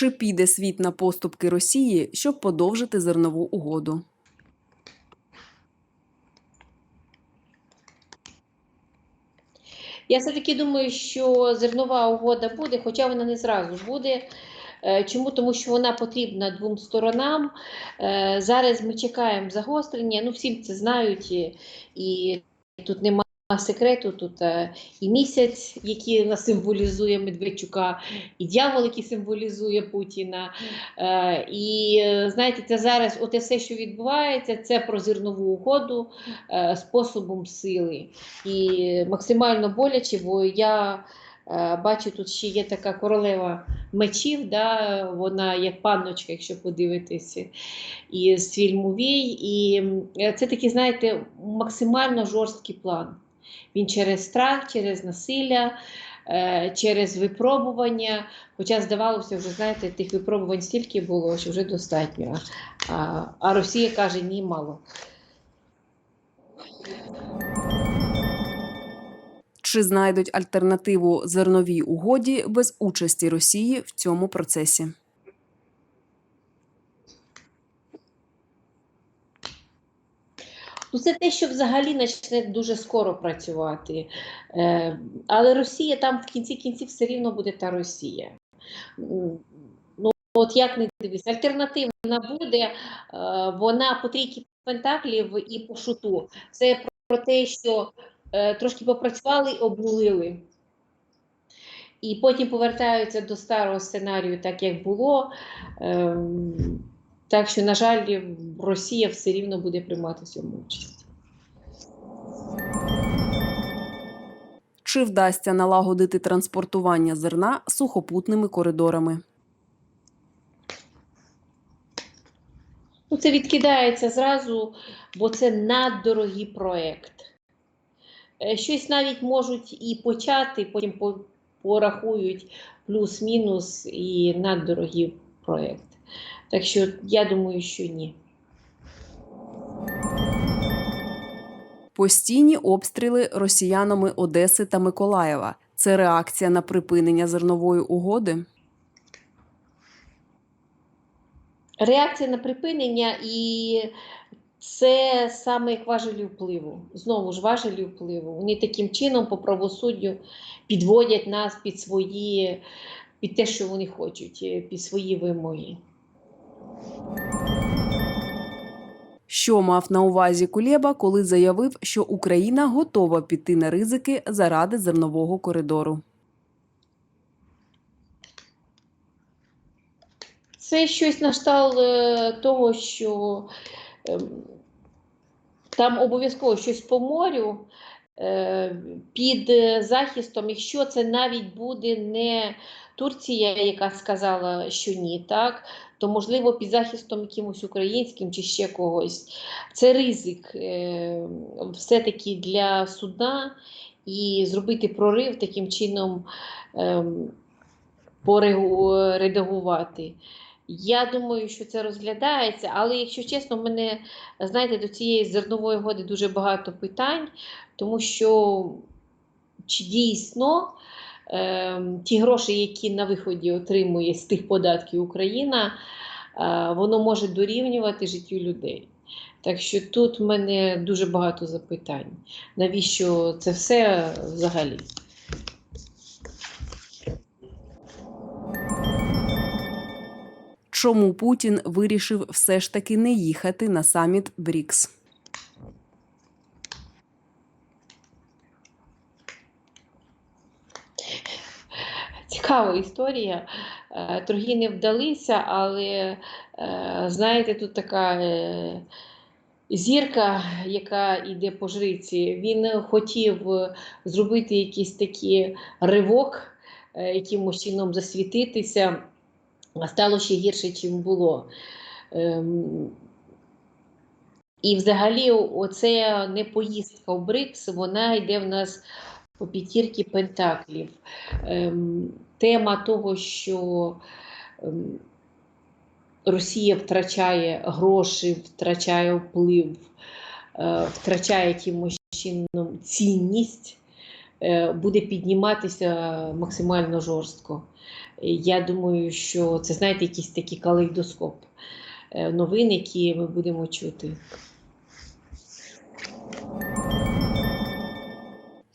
Чи піде світ на поступки Росії, щоб подовжити зернову угоду? Я все-таки думаю, що зернова угода буде, хоча вона не зразу буде. Е, Чому? Тому що вона потрібна двом сторонам. Е, Зараз ми чекаємо загострення. Ну, всім це знають, і, і тут немає секрету. Тут е, і місяць, який нас символізує Медведчука, і дьявол, який символізує Путіна. Е, І е, знаєте, це зараз оте все, що відбувається, це про зернову угоду способом сили. І максимально боляче, бо я бачу, тут ще є така королева мечів, да, вона як панночка, якщо подивитися, із фільму Вій. І це такий, знаєте, максимально жорсткий план. Він через страх, через насилля, е, через випробування. Хоча здавалося, вже знаєте, тих випробувань стільки було, що вже достатньо. А, а Росія каже, ні, мало. Чи знайдуть альтернативу зерновій угоді без участі Росії в цьому процесі? Ну, це те, що взагалі почне дуже скоро працювати. Е, але Росія там в кінці кінців все рівно буде та Росія. Ну, от як не дивитися, альтернативна буде, е, вона по трійки пентаклів і по шуту. Це про, те, що е, трошки попрацювали, обнулили. І потім повертаються до старого сценарію, так як було. Так що, на жаль, Росія все рівно буде приймати в цьому участь. Чи вдасться налагодити транспортування зерна сухопутними коридорами? Ну, це відкидається зразу, бо це наддорогий проєкт. Е, Щось навіть можуть і почати, потім порахують плюс-мінус і наддорогий проєкт. Так що я думаю, що ні. Постійні обстріли росіянами Одеси та Миколаєва. Це реакція на припинення зернової угоди. Реакція на припинення і це саме як важелі впливу. Знову ж важелі впливу. Вони таким чином по правосуддю підводять нас під свої, під те, що вони хочуть, під свої вимоги. Що мав на увазі Кулєба, коли заявив, що Україна готова піти на ризики заради зернового коридору? Це щось на кшталт е, того, що ем, там обов'язково щось по морю під е, захистом, якщо це навіть буде не Турція, яка сказала, що ні, так, то можливо під захистом якимось українським чи ще когось. Це ризик е, все-таки для судна і зробити прорив таким чином ем, порегу- редагувати. Я думаю, що це розглядається, але якщо чесно, в мене, знаєте, до цієї зернової угоди дуже багато питань, тому що чи дійсно е, ті гроші, які на виході отримує з тих податків Україна, е, воно може дорівнювати життю людей. Так що тут в мене дуже багато запитань. Навіщо це все взагалі? Чому Путін вирішив все ж таки не їхати на саміт БРІКС? Цікава історія. Е, Торги не вдалися, але е, знаєте, тут така е, зірка, яка йде по жриці. Він хотів зробити якийсь такий ривок, якимось чином засвітитися, стало ще гірше, чим було. Ем, І взагалі, оце не поїздка в БРИКС, вона йде в нас по п'ятірки пентаклів. Ем, тема того, що ем, Росія втрачає гроші, втрачає вплив, е, втрачає якимось чином цінність, е, буде підніматися максимально жорстко. Я думаю, що це знаєте, якийсь такий калейдоскоп е, новин, які ми будемо чути.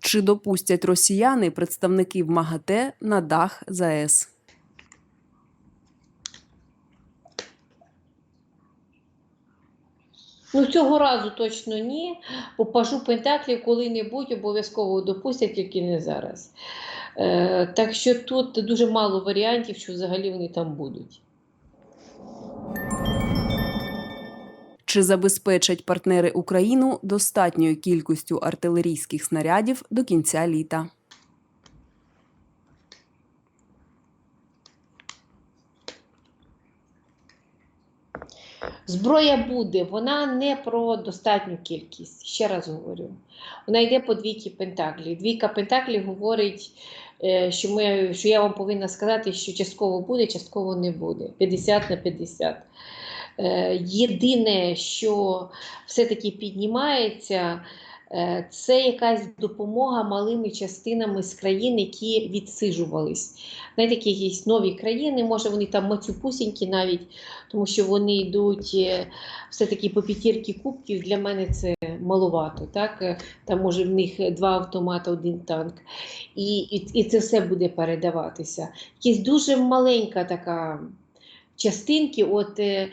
Чи допустять росіяни представників МАГАТЕ на дах ЗАЕС? Ну, цього разу точно ні. Бо пажу Пентаклів коли-небудь обов'язково допустять, тільки не зараз. Е, так що тут дуже мало варіантів, що взагалі вони там будуть. Чи забезпечать партнери Україну достатньою кількістю артилерійських снарядів до кінця літа? Зброя буде, вона не про достатню кількість. Ще раз говорю. Вона йде по двійки Пентаклі. Двійка Пентаклі говорить, е, що, ми, що я вам повинна сказати, що частково буде, частково не буде. 50 на 50. Е, Єдине, що все-таки піднімається, це якась допомога малими частинами з країн, які відсиджувались. Знаєте, які якісь нові країни, може вони там мацюпусінькі навіть, тому що вони йдуть е, все-таки по п'ятірки кубків. Для мене це маловато. Так? Е, Там може в них два автомати, один танк. І, і, і це все буде передаватися. Якась дуже маленька така. Частинки, от е,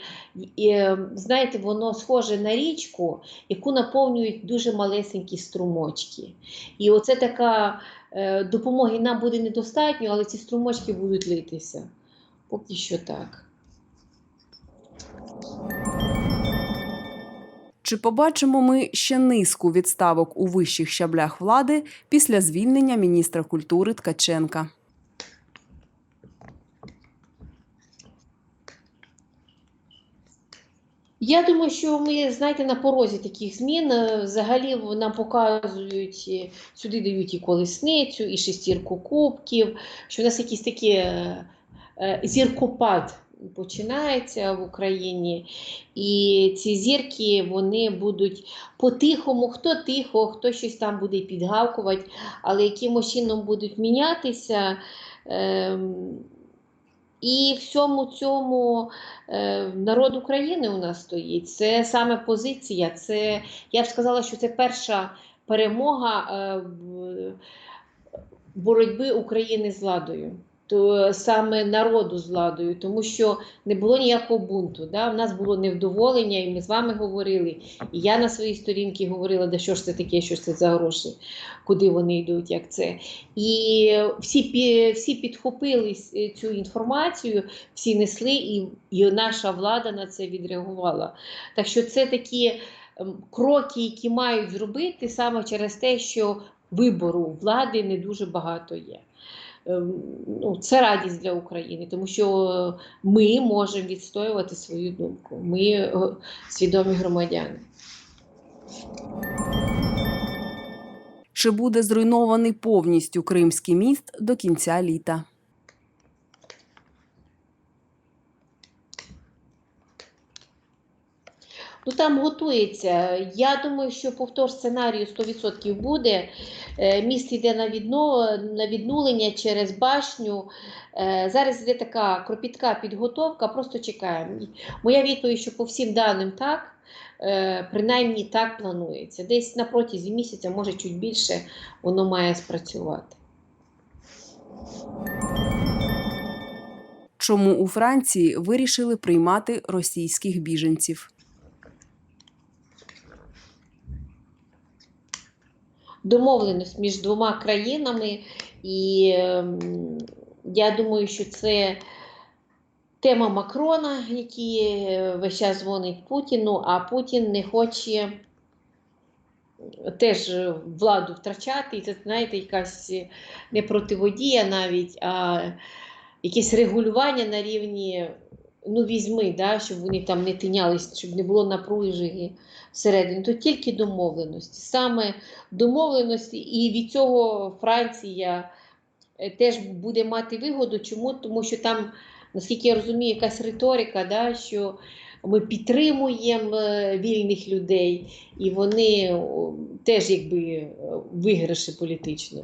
е, знаєте, воно схоже на річку, яку наповнюють дуже малесенькі струмочки. І оце така е, допомоги нам буде недостатньо, але ці струмочки будуть литися. Поки що так. Чи побачимо ми ще низку відставок у вищих щаблях влади після звільнення міністра культури Ткаченка? Я думаю, що ми, знаєте, на порозі таких змін Е, взагалі нам показують, е, сюди дають і колесницю, і шестірку кубків, що в нас якийсь такий е, е, зіркопад починається в Україні. І ці зірки вони будуть по-тихому, хто тихо, хто щось там буде підгавкувати, але якимось чином будуть мінятися. Ем, і всьому цьому е, народ України у нас стоїть. Це саме позиція. Це я б сказала, що це перша перемога е, боротьби України з владою. То саме народу з владою, тому що не було ніякого бунту. Да? У нас було невдоволення, і ми з вами говорили. І я на своїй сторінці говорила, да що ж це таке, що ж це за гроші, куди вони йдуть, як це. І всі, всі підхопили цю інформацію, всі несли, і, і наша влада на це відреагувала. Так що це такі ем, кроки, які мають зробити саме через те, що вибору влади не дуже багато є. Ем, Ну, це радість для України, тому що е, ми можемо відстоювати свою думку. Ми е, свідомі громадяни. Чи буде зруйнований повністю Кримський міст до кінця літа? Ну там готується. Я думаю, що повтор сценарію 100% буде. Е, Міст йде на, відно, віднулення через башню. Е, Зараз йде така кропітка підготовка, просто чекаємо. Моя відповідь, що по всім даним так, е, принаймні так планується. Десь на протязі місяця, може чуть більше, воно має спрацювати. Чому у Франції вирішили приймати російських біженців? Домовленість між двома країнами, і ем, я думаю, що це тема Макрона, який е, весь час дзвонить Путіну, а Путін не хоче теж владу втрачати. І це, знаєте, якась не противодія навіть, а якесь регулювання на рівні. Ну, візьми, да, щоб вони там не тинялись, щоб не було напруження всередині, то тільки домовленості. Саме домовленості, і від цього Франція е, теж буде мати вигоду. Чому? Тому що там, наскільки я розумію, якась риторика, да, що ми підтримуємо е, вільних людей, і вони теж якби е, виграші політичні.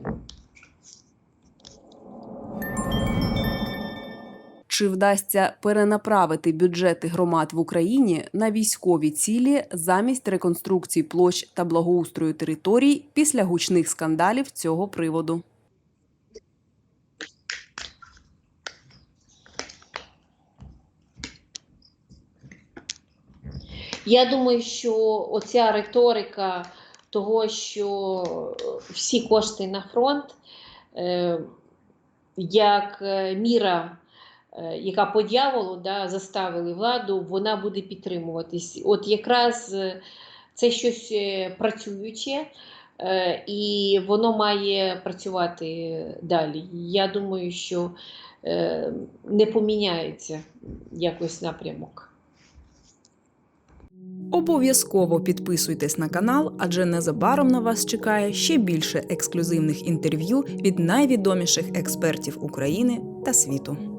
Чи вдасться перенаправити бюджети громад в Україні на військові цілі замість реконструкції площ та благоустрою територій після гучних скандалів цього приводу? Я думаю, що оця риторика того, що всі кошти на фронт, е, як е, міра, яка по дьяволу да, заставили владу, вона буде підтримуватись. От якраз е, це щось е, працююче, е, і воно має працювати далі. Я думаю, що е, не поміняється якось напрямок. Обов'язково підписуйтесь на канал, адже незабаром на вас чекає ще більше ексклюзивних інтерв'ю від найвідоміших експертів України та світу.